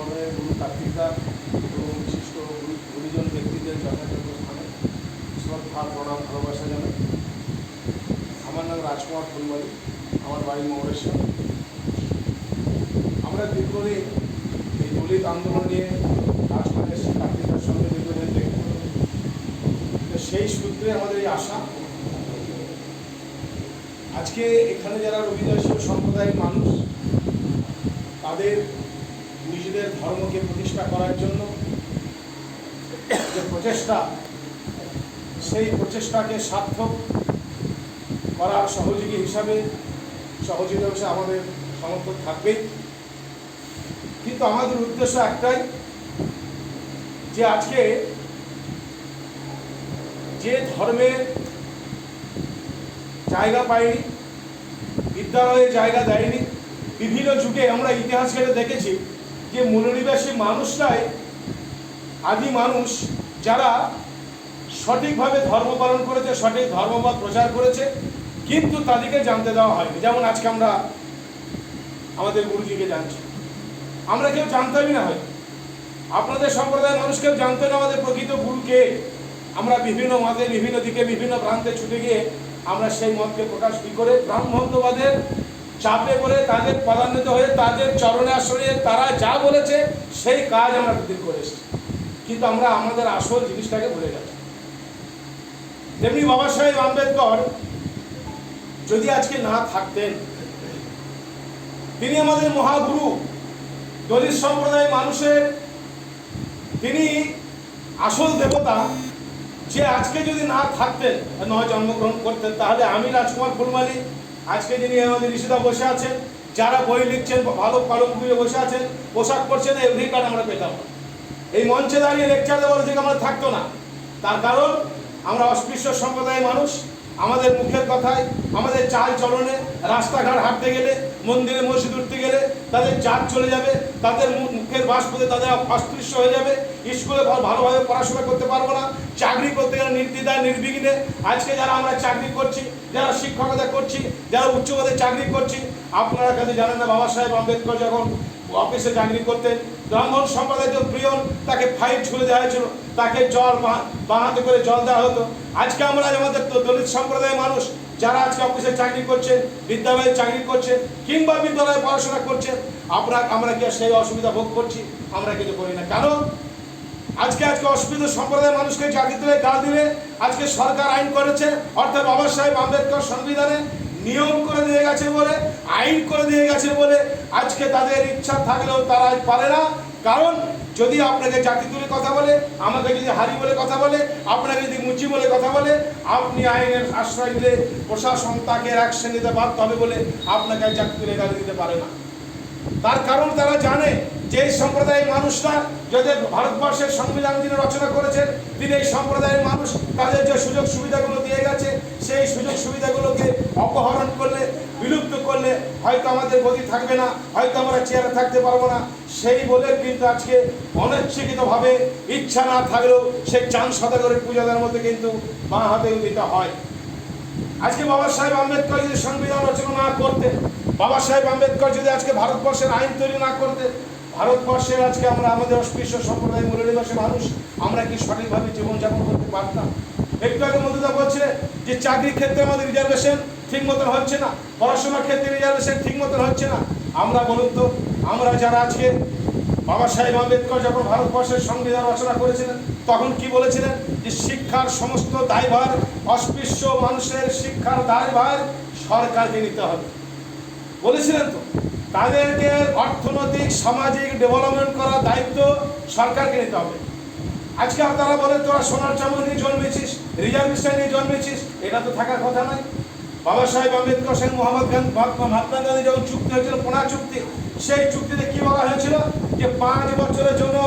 বর্ণের গুরু কার্তিকদা এবং বিশিষ্ট গুরু- গুরুজন ব্যক্তিদের যথাযথ স্থানে শ্রদ্ধা প্রণাম ভালোবাসা জানাই। আমার নাম রাজকুমার ফুলবাড়ি, আমার বাড়ি মৌরেশ্বর আমরা দীর্ঘদিন এই দলিত আন্দোলন নিয়ে এসেছি কার্তিকদার সঙ্গে দীর্ঘদিন দেখতে তো সেই সূত্রে আমাদের এই আশা। আজকে এখানে যারা রবিদাসীয় সম্প্রদায়ের মানুষ, তাদের নিজেদের ধর্মকে প্রতিষ্ঠা করার জন্য যে প্রচেষ্টা, সেই প্রচেষ্টাকে সার্থক করার সহযোগী হিসাবে সহযোগী হিসাবে আমাদের সমর্থন থাকবেই। কিন্তু আমাদের উদ্দেশ্য একটাই যে আজকে যে ধর্মের জায়গা পায়নি বিদ্যালয়ে জায়গা দেয়নি, বিভিন্ন যুগে আমরা ইতিহাস ঘেটে দেখেছি যে মূলনিবাসী মানুষরাই আদি মানুষ, যারা সঠিকভাবে ধর্ম পালন করেছে, সঠিক ধর্মমত প্রচার করেছে, কিন্তু তাদেরকে জানতে দেওয়া হয়নি। যেমন আজকে আমরা আমাদের গুরুজিকে জানছি। আমরা কেউ জানতামই না হয় আপনাদের সম্প্রদায়ের মানুষ কেউ জানতো না আমাদের প্রকৃত গুরুকে আমরা বিভিন্ন মতে, বিভিন্ন দিকে, বিভিন্ন প্রান্তে ছুটে গিয়ে আমরা সেই মতকে প্রকাশ কি করে? ব্রাহ্মণ্যবাদের চাপে করে তাদের পদান্বিত হয়ে তাদের চরণে আসরে তারা যা বলেছে, সেই কাজ আমরা দিন করে এসেছি। কিন্তু আমরা আমাদের আসল জিনিসটাকে ভুলে যাচ্ছি তেমনি বাবা সাহেব আম্বেদকর যদি আজকে না থাকতেন, তিনি আমাদের মহাগুরু, দলিত সম্প্রদায়ের মানুষের, তিনি আসল দেবতা, যে আজকে যদি না থাকতেন, নয় জন্মগ্রহণ করতেন, তাহলে আমি রাজকুমার ফুলমালি আজকে যিনি আমাদের ঋষিদা বসে আছেন, যারা বই লিখছেন, ভালো পালক দিয়ে বসে আছেন, পোশাক পরছেন, এই অধিকার আমরা পেতাম না। এই মঞ্চে দাঁড়িয়ে লেকচার দেওয়ার অধিকার আমরা থাকতো না তার কারণ, আমরা অস্পৃশ্য সম্প্রদায়ের মানুষ আমাদের মুখের কথায়, আমাদের চাল চলনে, রাস্তাঘাট হাঁটতে গেলে, মন্দিরে মসজিদ উঠতে গেলে তাদের জাত চলে যাবে, তাদের মুখের বাষ্পতে তাদের অস্পৃশ্য হয়ে যাবে, স্কুলে ভালো- ভালোভাবে পড়াশোনা করতে পারব না, চাকরি করতে গেলে নির্দ্বিধায়, নির্বিঘ্নে, আজকে যারা আমরা চাকরি করছি, যারা শিক্ষকতা করছি, যারা উচ্চপদে চাকরি করছি, আপনারা কাছে জানেন না, বাবা সাহেব আম্বেদকর যখন অফিসে চাকরি করতেন, ব্রাহ্মণ সম্প্রদায়ের প্রিয় তাকে ফাইট ছুড়ে দেওয়া হয়েছিল, তাকে জল বা- বাঁ হাতে করে জল দেওয়া হতো আজকে আমরা আমাদের দলিত সম্প্রদায়ের মানুষ, যারা আজকে অফিসে চাকরি করছেন বিদ্যালয়ে চাকরি করছেন কিংবা বিদ্যালয়ে পড়াশোনা করছেন আমরা আমরা কি সেই অসুবিধা ভোগ করছি? আমরা কিছু করি না। কারণ আজকে আজকে অসুবিধা সম্প্রদায়ের মানুষকে চাকরি দিলে গা দিলে আজকে সরকার আইন করেছে, অর্থাৎ বাবা সাহেব আম্বেদকর সংবিধানে নিয়ম করে দিয়ে গেছে বলে, আইন করে দিয়ে গেছে বলে আজকে তাদের ইচ্ছা থাকলেও তারা পারে না। কারণ যদি আপনাকে জাতি তুলে কথা বলে, আমাকে যদি হারি বলে কথা বলে, আপনাকে যদি মুচি বলে কথা বলে, আপনি আইনের আশ্রয় দিলে প্রশাসন তাকে অ্যাকশন নিতে বাধ্য হবে বলে আপনাকে জাতি তুলে গালি দিতে পারে না। তার কারণ তারা জানে। যে এই সম্প্রদায়ের মানুষরা যাদের ভারতবর্ষের সংবিধান যিনি রচনা করেছেন, তিনি এই সম্প্রদায়ের মানুষ, তাদের যে সুযোগ সুবিধাগুলো দিয়ে গেছে, সেই সুযোগ সুবিধাগুলোকে অপহরণ করলে, বিলুপ্ত করলে হয়তো আমাদের গতি থাকবে না, হয়তো আমরা চেয়ারে থাকতে পারব না। সেই বলে কিন্তু আজকে অনিচ্ছাকৃতভাবে ইচ্ছা না থাকলেও সেই চাঁদ সদাগরের পূজাদের মধ্যে কিন্তু বাঁ হাতেও দিতে হয়। আজকে বাবা সাহেব আম্বেদকর যদি সংবিধান রচনা না করতেন, বাবা সাহেব আম্বেদকর যদি আজকে ভারতবর্ষের আইন তৈরি না করতে ভারতবর্ষের আজকে আমরা, আমাদের অস্পৃশ্য সম্প্রদায় মূল্যনিবাসী মানুষ, আমরা কি সঠিকভাবে জীবনযাপন করতে পারতাম? একটু আগে মধুদা বলছে যে চাকরির ক্ষেত্রে আমাদের রিজার্ভেশন ঠিক মতন হচ্ছে না, পড়াশোনার ক্ষেত্রে রিজার্ভেশন ঠিক মতন হচ্ছে না। আমরা বলুন তো, আমরা যারা আজকে বাবা সাহেব আম্বেদকর যখন ভারতবর্ষের সংবিধান রচনা করেছিলেন, তখন কি বলেছিলেন? যে শিক্ষার সমস্ত দায়ভার, অস্পৃশ্য মানুষের শিক্ষার দায়ভার সরকারকে নিতে হবে। বলেছিলেন তো। তাদেরকে অর্থনৈতিক, সামাজিক ডেভেলপমেন্ট করার দায়িত্ব সরকারকে নিতে হবে। আজকে আপনারা বলে তোরা সোনার চামড় নিয়ে জন্মেছিস রিজার্ভেশন নিয়ে জন্মেছিস, এটা তো থাকার কথা নয়। বাবা সাহেব আম্বেদকর, সেন মোহাম্মদ গান্ধী মহাত্মা গান্ধী যখন চুক্তি হয়েছিল, পোনা চুক্তি, সেই চুক্তিতে কি বলা হয়েছিল? যে পাঁচ বছরের জন্য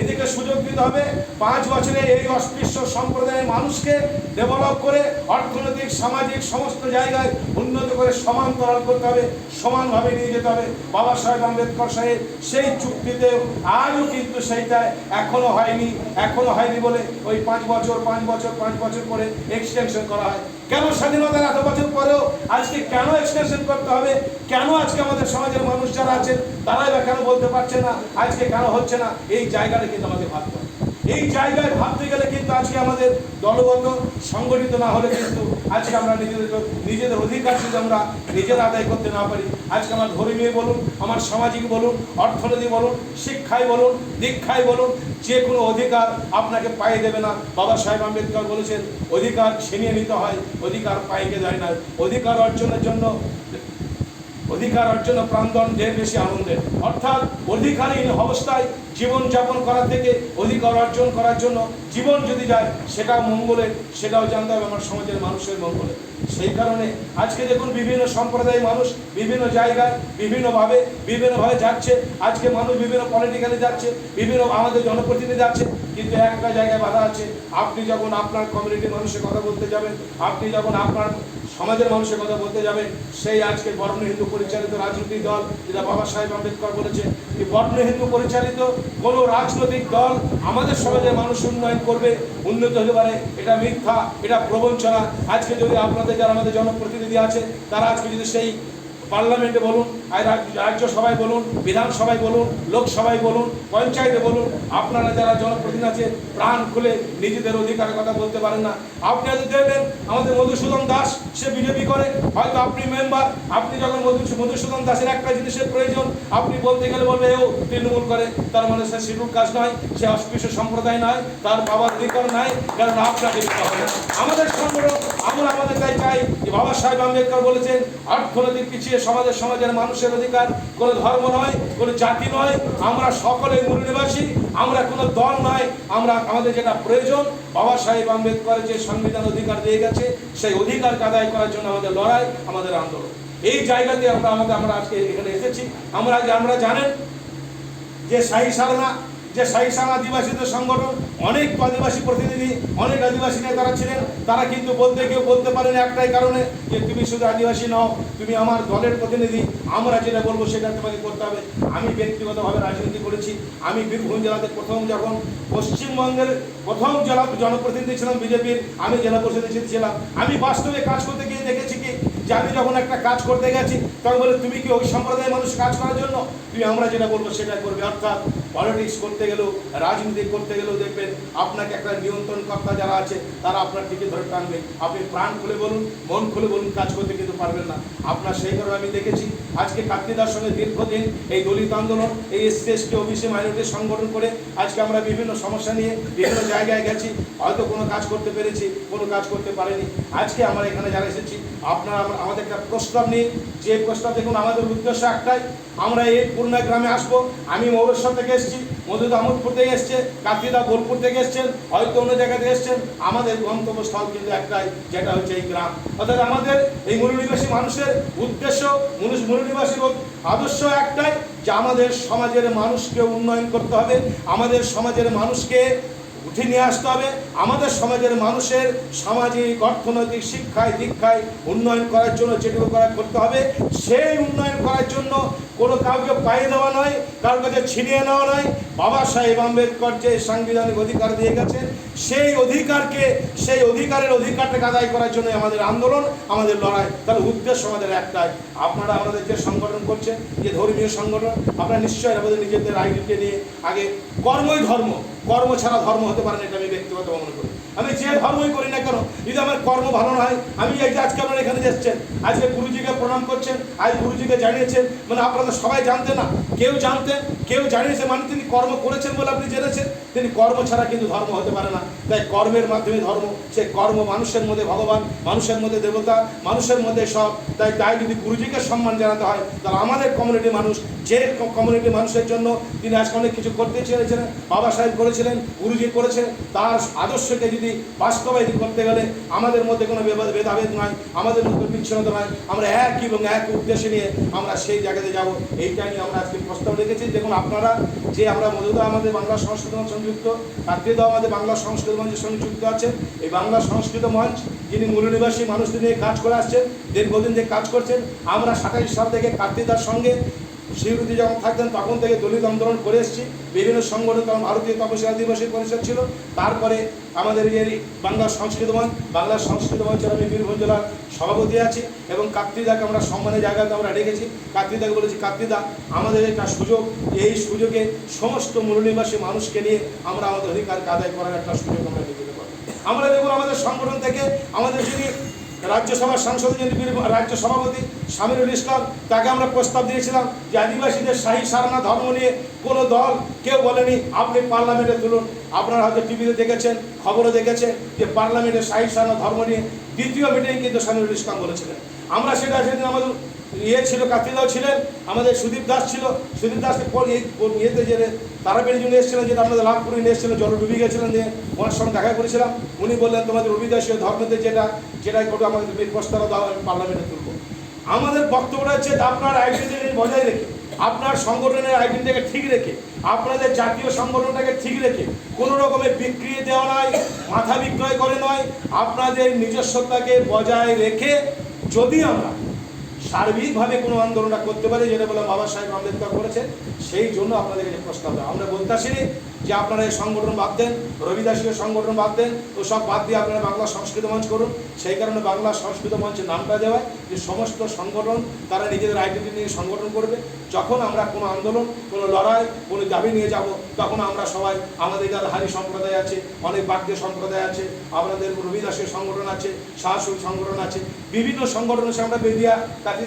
এদিকে সুযোগ দিতে হবে, পাঁচ বছরে এই অস্পৃশ্য সম্প্রদায়ের মানুষকে ডেভেলপ করে অর্থনৈতিক, সামাজিক সমস্ত জায়গায় উন্নত করে সমান্তরাল করতে হবে, সমানভাবে নিয়ে যেতে হবে। বাবা সাহেব আম্বেদকর সাহেব সেই চুক্তিতে আজও কিন্তু সেইটা এখনও হয়নি এখনও হয়নি বলে ওই পাঁচ বছর পাঁচ বছর পাঁচ বছর করে এক্সটেনশন করা হয়। কেন স্বাধীনতার এত বছর পরেও আজকে কেন এক্সটেনশন করতে হবে? কেন আজকে আমাদের সমাজের মানুষ যারা আছেন, তারাই বা কেন বলতে পারছে না, আজকে কেন হচ্ছে না? এই জায়গাটা কিন্তু আমাদের ভাবতে হবে। এই জায়গায় ভাবতে গেলে কিন্তু আজকে আমাদের দলগত সংগঠিত না হলে কিন্তু আজকে আমরা নিজেদের নিজেদের অধিকার যদি আমরা নিজের আদায় করতে না পারি, আজকে আমার ধর্মীয় বলুন, আমার সামাজিক বলুন, অর্থনীতি বলুন শিক্ষায় বলুন দীক্ষায় বলুন, যে কোনো অধিকার আপনাকে পায়ে দেবে না। বাবা সাহেব আম্বেদকর বলেছেন, অধিকার ছিনিয়ে নিতে হয়, অধিকার পাইকে দেয় না। অধিকার অর্জনের জন্য অধিকার অর্জন ও প্রাণদন ঢের বেশি আনন্দের। অর্থাৎ অধিকারহীন অবস্থায় জীবন যাপন করা থেকে অধিকার অর্জন করার জন্য জীবন যদি যায়, সেটাও মঙ্গলের, সেটাও জানতে হবে আমার সমাজের মানুষের মঙ্গলে সেই কারণে আজকে দেখুন বিভিন্ন সম্প্রদায়ের মানুষ বিভিন্ন জায়গায়, বিভিন্নভাবে বিভিন্নভাবে যাচ্ছে। আজকে মানুষ বিভিন্ন পলিটিক্যালে যাচ্ছে, বিভিন্ন আমাদের জনপ্রতিনিধি যাচ্ছে, কিন্তু একটা জায়গায় বাধা আছে। আপনি যখন আপনার কমিউনিটির মানুষের কথা বলতে যাবেন, আপনি যখন আপনার সমাজের মানুষের কথা বলতে যাবে, সেই আজকে বর্ণ হিন্দু পরিচালিত রাজনৈতিক দল, যেটা বাবা সাহেব আম্বেদকর বলেছে, এই বর্ণ হিন্দু পরিচালিত কোনো রাজনৈতিক দল আমাদের সমাজের মানুষ উন্নয়ন করবে, উন্নত হতে পারে, এটা মিথ্যা, এটা প্রবঞ্চনা। আজকে যদি আপনাদের যারা আমাদের জনপ্রতিনিধি আছে, তারা আজকে যদি সেই পার্লামেন্টে বলুন আর রাজ- রাজ্যসভায় বলুন বিধানসভায় বলুন লোকসভায় বলুন, পঞ্চায়েতে বলুন, আপনারা যারা জনপ্রতিনিধি আছে, প্রাণ খুলে নিজেদের অধিকারের কথা বলতে পারেন না। আপনি আজ দেখবেন আমাদের মধুসূদন দাস, সে বিজেপি করে, হয়তো আপনি মেম্বার আপনি যখন মধু- মধুসূদন দাসের একটা জিনিসের প্রয়োজন, আপনি বলতে গেলে বলবে, এও, তৃণমূল করে। তার মানে সে শিডিউল কাজ নয়, সে অস্পৃশ্য সম্প্রদায় নয়, তার বাবার অধিকার নাই, কারণ আপনাকে। আমাদের সংগঠন, আমরা আমাদের তাই চাই। যে বাবা সাহেব আম্বেদকর বলেছেন, অর্থনৈতিক পিছিয়ে সমাজের সমাজের মানুষের অধিকার, কোনো ধর্ম নয়, কোনো জাতি নয়। আমরা সকলে মূল নিবাসী আমরা কোনো দল নয়। আমরা, আমাদের যেটা প্রয়োজন, বাবা সাহেব আম্বেদকর যে সংবিধান অধিকার দিয়ে গেছে, সেই অধিকার আদায় করার জন্য আমাদের লড়াই, আমাদের আন্দোলন। এই জায়গাতে আমরা, আমাদের, আমরা আজকে এখানে এসেছি। আমরা আমরা জানেন যে শাহী সারনা যে শাহী আদিবাসীদের সংগঠন, অনেক আদিবাসী প্রতিনিধি, অনেক আদিবাসী নেতারা ছিলেন, তারা কিন্তু বলতে কেউ বলতে পারেন একটাই কারণে যে তুমি শুধু আদিবাসী নও, তুমি আমার দলের প্রতিনিধি, আমরা যেটা বলব সেটা তোমাকে করতে হবে। আমি ব্যক্তিগতভাবে রাজনীতি করেছি, আমি বীরভূম জেলাতে প্রথম যখন পশ্চিমবঙ্গের প্রথম জেলা জনপ্রতিনিধি ছিলাম বিজেপির, আমি জেলা পরিষদে ছিলাম। আমি বাস্তবে কাজ করতে গিয়ে দেখেছি কি, যে আমি যখন একটা কাজ করতে গেছি, তখন বলে, তুমি কি ওই সম্প্রদায়ের মানুষ কাজ করার জন্য? তুমি আমরা যেটা বলব সেটা করবে। অর্থাৎ পলিটিক্স করতে গেলেও, রাজনীতি করতে গেলেও দেখবেন আপনাকে একটা নিয়ন্ত্রণকর্তা যারা আছে, তারা আপনার দিকে ধরে টানবে। আপনি প্রাণ খুলে বলুন, মন খুলে বলুন, কাজ করতে কিন্তু পারবেন না। আপনার সেই কারণে আমি দেখেছি, আজকে কার্তিদার সঙ্গে দীর্ঘদিন এই দলিত আন্দোলন, এই এসসি এসটি ওবিসি মাইনরিটি সংগঠন করে আজকে আমরা বিভিন্ন সমস্যা নিয়ে বিভিন্ন জায়গায় গেছি। হয়তো কোনো কাজ করতে পেরেছি, কোনো কাজ করতে পারেনি। আজকে আমরা এখানে যারা এসেছি, আপনারা আমাদের একটা প্রস্তাব নিয়ে যে প্রস্তাব দেখুন, আমাদের উদ্দেশ্য একটাই, আমরা এই পূর্ণা গ্রামে আসব। আমি মৌরেশ্বর থেকে এসেছি মধু আহমদপুর থেকে এসছে কাকিদা বোলপুর থেকে এসছেন, হয়তো অন্য জায়গা থেকে এসছেন। আমাদের গন্তব্যস্থল কিন্তু একটাই, যেটা হচ্ছে এই গ্রাম। অর্থাৎ আমাদের এই মূলনিবাসী মানুষের উদ্দেশ্য মূল- হোক আদর্শ একটাই যে আমাদের সমাজের মানুষকে উন্নয়ন করতে হবে, আমাদের সমাজের মানুষকে উঠে নিয়ে আসতে হবে। আমাদের সমাজের মানুষের সামাজিক, অর্থনৈতিক, শিক্ষায়, দীক্ষায় উন্নয়ন করার জন্য যেটুকু করা করতে হবে, সেই উন্নয়ন করার জন্য কোনো কাউকে পায়ে দেওয়া নয়, কারোর কাছে ছিনিয়ে নেওয়া নয়। বাবা সাহেব আম্বেদকর যে সাংবিধানিক অধিকার দিয়ে গেছেন, সেই অধিকারকে, সেই অধিকারের অধিকারটাকে আদায় করার জন্য আমাদের আন্দোলন, আমাদের লড়াই। তাহলে উদ্দেশ্য আমাদের একটাই। আপনারা আমাদের যে সংগঠন করছেন, যে ধর্মীয় সংগঠন, আপনারা নিশ্চয়ই আমাদের নিজেদের আইডিকে নিয়ে আগে কর্মই ধর্ম। কর্ম ছাড়া ধর্ম হতে পারে না, এটা আমি ব্যক্তিগত মনে করি। আমি যে ধর্মই করি না কেন, যদি আমার কর্ম ভালো না হয়, আমি এই যে আজকে আপনারা এখানে এসেছেন, আজকে গুরুজিকে প্রণাম করছেন, আজ গুরুজিকে জানিয়েছেন মানে আপনারা সবাই জানতেন না, কেউ জানতেন, কেউ জানিয়েছে মানে তিনি কর্ম করেছেন বলে আপনি জেনেছেন, তিনি কর্ম ছাড়া কিন্তু ধর্ম হতে পারে না। তাই কর্মের মাধ্যমে ধর্ম, সে কর্ম মানুষের মধ্যে ভগবান, মানুষের মধ্যে দেবতা, মানুষের মধ্যে সব। তাই তাই যদি গুরুজিকে সম্মান জানাতে হয়, তাহলে আমাদের কমিউনিটি মানুষ, যে কমিউনিটি মানুষের জন্য তিনি আজকে অনেক কিছু করতে চেয়েছিলেন বাবা সাহেব করেছিলেন গুরুজি করেছেন, তার আদর্শকে যদি বাস্তবায়িত করতে গেলে আমাদের মধ্যে কোনো ভেদাভেদ নয় আমাদের মধ্যে বিচ্ছিন্নতা নয় আমরা এক এবং এক উদ্দেশ্য নিয়ে আমরা সেই জায়গাতে যাব এইটা নিয়ে আমরা আজকে প্রস্তাব রেখেছি। দেখুন, আপনারা যে আমরা মধুদা আমাদের বাংলা সংস্কৃত মঞ্চ সংযুক্ত কার্তিকদাও আমাদের বাংলা সংস্কৃত মঞ্চের সঙ্গে যুক্ত আছে। এই বাংলা সংস্কৃত মঞ্চ, যিনি মূলনিবাসী মানুষদের নিয়ে কাজ করে আসছেন, দীর্ঘদিন থেকে কাজ করছেন, আমরা সাতাইশ সাল থেকে কার্তিকদার সঙ্গে শিবরুতি যখন থাকতেন, তখন থেকে দলিত আন্দোলন করে এসেছি। বিভিন্ন সংগঠন, তখন ভারতীয় তপসী আদিবাসী পরিষদ ছিল। তারপরে আমাদের যে বাংলা সংস্কৃত মঞ্চ, বাংলা সংস্কৃত মঞ্চের আমি বীরভূম জেলার সভাপতি আছি এবং কার্তিদাকে আমরা সম্মানের জায়গাতে আমরা রেখেছি কার্তিদাকে বলেছি কার্তিদা আমাদের একটা সুযোগ। এই সুযোগে সমস্ত মূলনিবাসী মানুষকে নিয়ে আমরা আমাদের অধিকার আদায় করার একটা সুযোগ আমরা নিতে পারি আমরা দেখুন, আমাদের সংগঠন থেকে আমাদের যিনি রাজ্যসভার সাংসদ যিনি রাজ্য সভাপতি সামিরুল ইসলাম, তাকে আমরা প্রস্তাব দিয়েছিলাম যে আদিবাসীদের শাহী সারনা ধর্ম নিয়ে কোনো দল কেউ বলেনি, আপনি পার্লামেন্টে তুলুন। আপনারা হয়তো টিভিতে দেখেছেন খবরও দেখেছেন যে পার্লামেন্টে শাহী সারনা ধর্ম নিয়ে দ্বিতীয় মিটিং কিন্তু সামিরুল ইসলাম বলেছিলেন। আমরা সেটা সেদিন আমাদের ইয়ে ছিল কার্তিদাও ছিলেন, আমাদের সুদীপ দাস ছিল। সুদীপ দাসকে এই ইয়েতে যে তারাপীঠ যিনি এসেছিলেন, যেটা আমাদের লাভপুরে নিয়ে এসেছিলেন, জল ডুবি গেছিলেন দিয়ে ওনার সঙ্গে দেখা করেছিলাম। উনি বললেন, তোমাদের অভিদাসীয় ধর্মতে যেটা যেটাই করে আমাদের প্রস্তাব দাও, আমি পার্লামেন্টে তুলব। আমাদের বক্তব্যটা হচ্ছে যে আপনার আইডেন্টিটি বজায় রেখে, আপনার সংগঠনের আইডেন্টিটিকে ঠিক রেখে, আপনাদের জাতীয় সংগঠনটাকে ঠিক রেখে, কোনো রকমের বিক্রি দেওয়া নয়, মাথা বিক্রয় করে নয়, আপনাদের নিজস্বতাকে বজায় রেখে যদি আমরা সার্বিকভাবে কোনো আন্দোলনটা করতে পারে, যেটা বললাম বাবা সাহেব আম্বেদকর করেছেন, সেই জন্য আপনাদের কাছে প্রস্তাব দেওয়া আমরা বলতে আসিনি যে আপনারা এই সংগঠন বাদ দেন, রবিদাসীয় সংগঠন বাদ দেন ও সব বাদ দিয়ে আপনারা বাংলা সংস্কৃত মঞ্চ করুন। সেই কারণে বাংলা সংস্কৃত মঞ্চের নামটা দেওয়া যে সমস্ত সংগঠন তারা নিজেদের আইডেন্টি নিয়ে সংগঠন করবে। যখন আমরা কোনো আন্দোলন, কোনো লড়াই, কোনো দাবি নিয়ে যাব, তখন আমরা সবাই আমাদের হারি সম্প্রদায় আছে, অনেক বাদ্য সম্প্রদায় আছে, আমাদের রবিদাসের সংগঠন আছে শাহসুর সংগঠন আছে, বিভিন্ন সংগঠন আছে আমরা বেদিয়া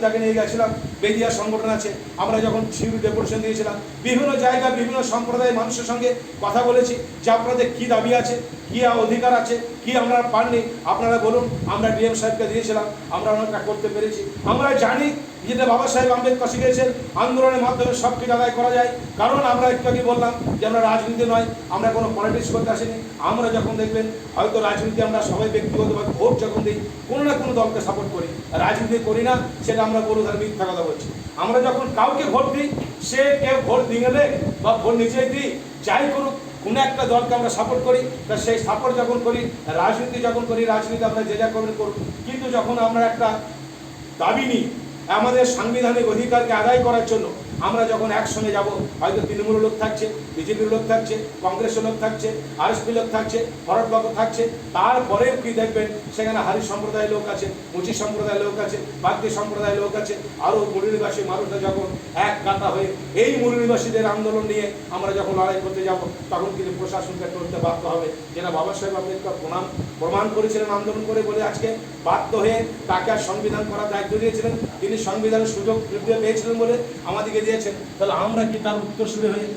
তাকে নিয়ে গেছিলাম, বেদিয়া সংগঠন আছে। আমরা যখন শিবির ডেপুটেশন দিয়েছিলাম, বিভিন্ন জায়গায় বিভিন্ন সম্প্রদায়ের মানুষের সঙ্গে কথা বলেছি যে আপনাদের কী দাবি আছে, কি অধিকার আছে, কি আমরা পাননি, আপনারা বলুন, আমরা ডিএম সাহেবকে দিয়েছিলাম, আমরা অনেকটা করতে পেরেছি। আমরা জানি যেটা বাবা সাহেব আম্বেদকর শিখেছেন আন্দোলনের মাধ্যমে সব কিছু আদায় করা যায়। কারণ আমরা একটু আগে বললাম যে আমরা রাজনীতি নয়, আমরা কোনো পলিটিক্স করতে আসিনি। আমরা যখন দেখবেন, হয়তো রাজনীতি আমরা সবাই ব্যক্তিগতভাবে ভোট যখন দিই, কোনো না কোনো দলকে সাপোর্ট করি। রাজনীতি করি না, সেটা আমরা বড় ধরে মিথ্যা কথা বলছি। আমরা যখন কাউকে ভোট দিই, সে কেউ ভোট দিয়ে গেলে বা ভোট নিজেই দিই। যাই করুক, কোনো একটা দলকে আমরা সাপোর্ট করি, তা সেই সাপোর্ট যখন করি, রাজনীতি যখন করি, রাজনীতি আমরা যে যা করবেন করুন কিন্তু যখন আমরা একটা দাবি নিই আমাদের সাংবিধানিক অধিকারকে আদায় করার জন্য আমরা যখন একসঙ্গে যাব, হয়তো তৃণমূল লোক থাকছে বিজেপির লোক থাকছে, কংগ্রেসের লোক থাকছে, আরএসপি লোক থাকছে ভরতবাবু থাকছে তারপরেও কি দেখবেন, সেখানে হারি সম্প্রদায়ের লোক আছে, মুচি সম্প্রদায়ের লোক আছে, বাগদি সম্প্রদায়ের লোক আছে আরও মূলনিবাসী মানুষরা যখন এক কাটা হয়ে এই মূলনিবাসীদের আন্দোলন নিয়ে আমরা যখন লড়াই করতে যাব, তখন কিন্তু প্রশাসনকে করতে বাধ্য হবে। যেটা বাবা সাহেব আম্বেদকর প্রমাণ প্রমাণ করেছিলেন আন্দোলন করে বলে আজকে বাধ্য হয়ে তাকে আর সংবিধান করার দায়িত্ব দিয়েছিলেন। তিনি সংবিধানের সুযোগ পেয়েছিলেন বলে আমাদেরকে দিয়েছেন তাহলে আমরা কি তার উত্তরসূরি হয়ে